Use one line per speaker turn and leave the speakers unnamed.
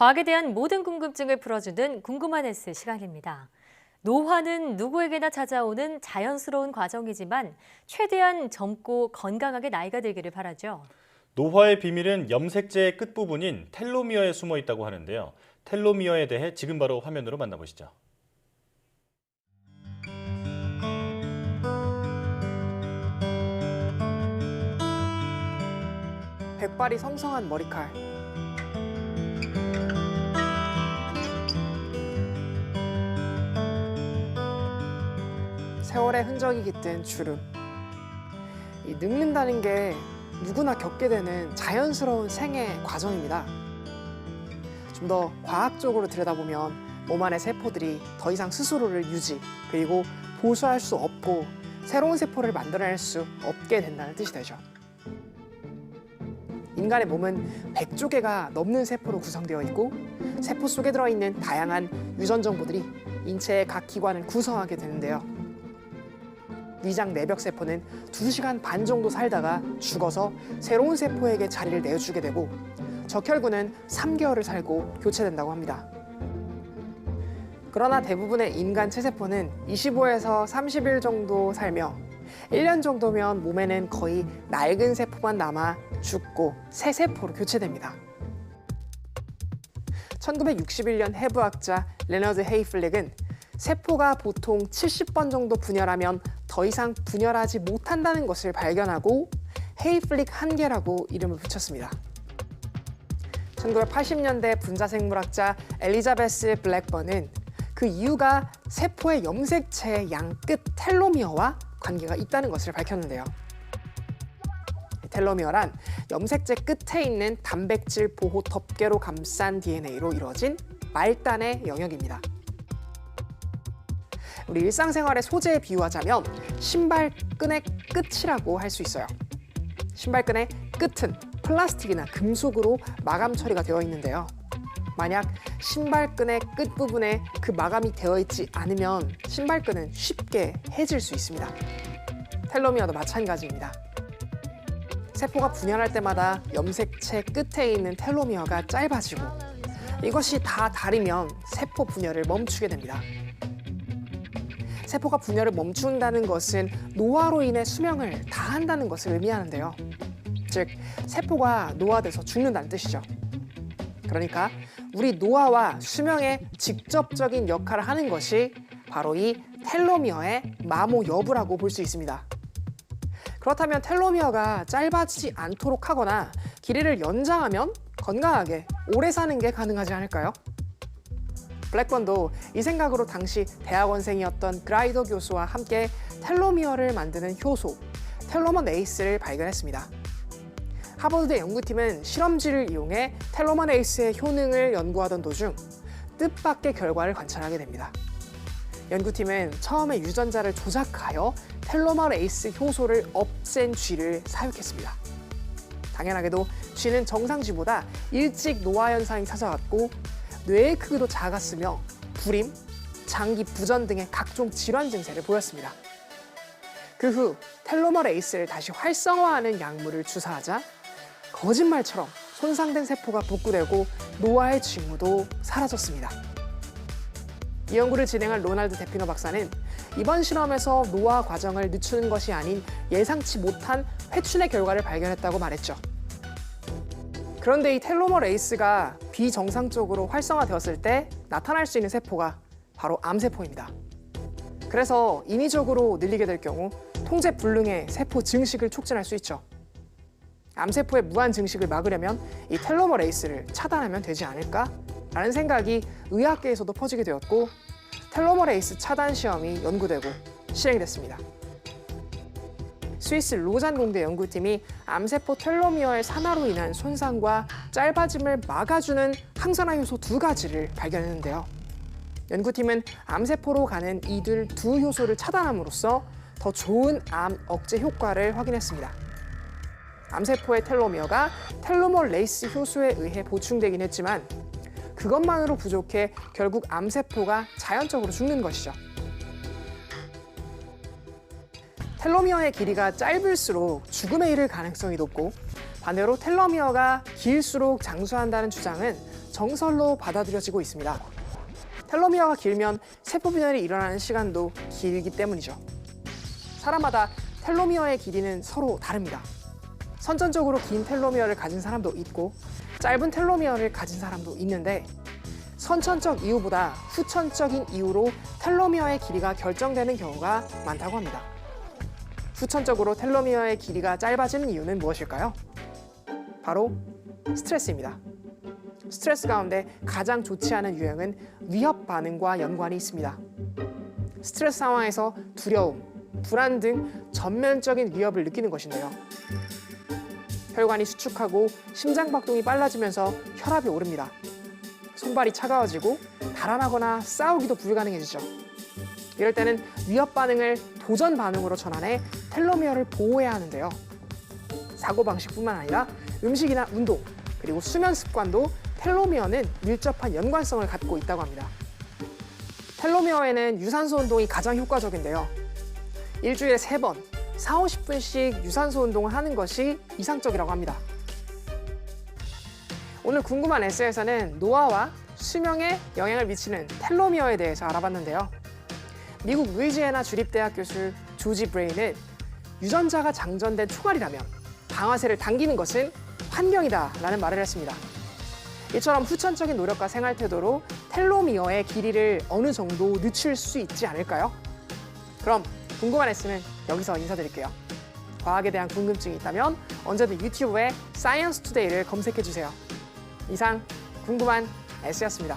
과학에 대한 모든 궁금증을 풀어주는 궁금한 헬스 시간입니다. 노화는 누구에게나 찾아오는 자연스러운 과정이지만 최대한 젊고 건강하게 나이가 들기를 바라죠.
노화의 비밀은 염색체의 끝부분인 텔로미어에 숨어 있다고 하는데요. 텔로미어에 대해 지금 바로 화면으로 만나보시죠.
백발이 성성한 머리칼. 세월의 흔적이 깃든 주름. 이 늙는다는 게 누구나 겪게 되는 자연스러운 생애 과정입니다. 좀 더 과학적으로 들여다보면 몸 안의 세포들이 더 이상 스스로를 유지 그리고 보수할 수 없고 새로운 세포를 만들어낼 수 없게 된다는 뜻이 되죠. 인간의 몸은 100조 개가 넘는 세포로 구성되어 있고 세포 속에 들어있는 다양한 유전 정보들이 인체의 각 기관을 구성하게 되는데요. 위장 내벽 세포는 2시간 반 정도 살다가 죽어서 새로운 세포에게 자리를 내주게 되고 적혈구는 3개월을 살고 교체된다고 합니다. 그러나 대부분의 인간 체세포는 25에서 30일 정도 살며 1년 정도면 몸에는 거의 낡은 세포만 남아 죽고 새 세포로 교체됩니다. 1961년 해부학자 레너드 헤이플렉은 세포가 보통 70번 정도 분열하면 더 이상 분열하지 못한다는 것을 발견하고 헤이플릭 한계라고 이름을 붙였습니다. 1980년대 분자생물학자 엘리자베스 블랙번은 그 이유가 세포의 염색체의 양끝 텔로미어와 관계가 있다는 것을 밝혔는데요. 텔로미어란 염색체 끝에 있는 단백질 보호 덮개로 감싼 DNA로 이루어진 말단의 영역입니다. 우리 일상생활의 소재에 비유하자면 신발끈의 끝이라고 할 수 있어요. 신발끈의 끝은 플라스틱이나 금속으로 마감 처리가 되어 있는데요. 만약 신발끈의 끝부분에 그 마감이 되어 있지 않으면 신발끈은 쉽게 해질 수 있습니다. 텔로미어도 마찬가지입니다. 세포가 분열할 때마다 염색체 끝에 있는 텔로미어가 짧아지고 이것이 다 닳으면 세포 분열을 멈추게 됩니다. 세포가 분열을 멈춘다는 것은 노화로 인해 수명을 다한다는 것을 의미하는데요. 즉, 세포가 노화돼서 죽는다는 뜻이죠. 그러니까 우리 노화와 수명에 직접적인 역할을 하는 것이 바로 이 텔로미어의 마모 여부라고 볼 수 있습니다. 그렇다면 텔로미어가 짧아지지 않도록 하거나 길이를 연장하면 건강하게 오래 사는 게 가능하지 않을까요? 블랙번도 이 생각으로 당시 대학원생이었던 그라이더 교수와 함께 텔로미어를 만드는 효소, 텔로먼 에이스를 발견했습니다. 하버드대 연구팀은 실험지를 이용해 텔로먼 에이스의 효능을 연구하던 도중 뜻밖의 결과를 관찰하게 됩니다. 연구팀은 처음에 유전자를 조작하여 텔로먼 에이스 효소를 없앤 쥐를 사육했습니다. 당연하게도 쥐는 정상 쥐보다 일찍 노화 현상이 찾아왔고 뇌의 크기도 작았으며 불임, 장기 부전 등의 각종 질환 증세를 보였습니다. 그 후 텔로머 에이스를 다시 활성화하는 약물을 주사하자 거짓말처럼 손상된 세포가 복구되고 노화의 징후도 사라졌습니다. 이 연구를 진행한 로날드 데피노 박사는 이번 실험에서 노화 과정을 늦추는 것이 아닌 예상치 못한 회춘의 결과를 발견했다고 말했죠. 그런데 이 텔로머 레이스가 비정상적으로 활성화되었을 때 나타날 수 있는 세포가 바로 암세포입니다. 그래서 인위적으로 늘리게 될 경우 통제 불능의 세포 증식을 촉진할 수 있죠. 암세포의 무한 증식을 막으려면 이 텔로머 레이스를 차단하면 되지 않을까라는 생각이 의학계에서도 퍼지게 되었고 텔로머 레이스 차단 시험이 연구되고 실행이 됐습니다. 스위스 로잔 공대 연구팀이 암세포 텔로미어의 산화로 인한 손상과 짧아짐을 막아주는 항산화 효소 두 가지를 발견했는데요. 연구팀은 암세포로 가는 이들 두 효소를 차단함으로써 더 좋은 암 억제 효과를 확인했습니다. 암세포의 텔로미어가 텔로머 레이스 효소에 의해 보충되긴 했지만 그것만으로 부족해 결국 암세포가 자연적으로 죽는 것이죠. 텔로미어의 길이가 짧을수록 죽음에 이를 가능성이 높고 반대로 텔로미어가 길수록 장수한다는 주장은 정설로 받아들여지고 있습니다. 텔로미어가 길면 세포 분열이 일어나는 시간도 길기 때문이죠. 사람마다 텔로미어의 길이는 서로 다릅니다. 선천적으로 긴 텔로미어를 가진 사람도 있고 짧은 텔로미어를 가진 사람도 있는데 선천적 이유보다 후천적인 이유로 텔로미어의 길이가 결정되는 경우가 많다고 합니다. 후천적으로 텔로미어의 길이가 짧아지는 이유는 무엇일까요? 바로 스트레스입니다. 스트레스 가운데 가장 좋지 않은 유형은 위협 반응과 연관이 있습니다. 스트레스 상황에서 두려움, 불안 등 전면적인 위협을 느끼는 것인데요. 혈관이 수축하고 심장 박동이 빨라지면서 혈압이 오릅니다. 손발이 차가워지고 달아나거나 싸우기도 불가능해지죠. 이럴 때는 위협 반응을 도전 반응으로 전환해 텔로미어를 보호해야 하는데요. 사고 방식뿐만 아니라 음식이나 운동 그리고 수면 습관도 텔로미어는 밀접한 연관성을 갖고 있다고 합니다. 텔로미어에는 유산소 운동이 가장 효과적인데요. 일주일에 세 번, 4, 50분씩 유산소 운동을 하는 것이 이상적이라고 합니다. 오늘 궁금한 에세이에서는 노화와 수명에 영향을 미치는 텔로미어에 대해서 알아봤는데요. 미국 루이지애나 주립대학 교수 조지 브레인은 유전자가 장전된 총알이라면 방아쇠를 당기는 것은 환경이다라는 말을 했습니다. 이처럼 후천적인 노력과 생활 태도로 텔로미어의 길이를 어느 정도 늦출 수 있지 않을까요? 그럼 궁금한 에스는 여기서 인사드릴게요. 과학에 대한 궁금증이 있다면 언제든 유튜브에 사이언스 투데이를 검색해 주세요. 이상 궁금한 에스였습니다.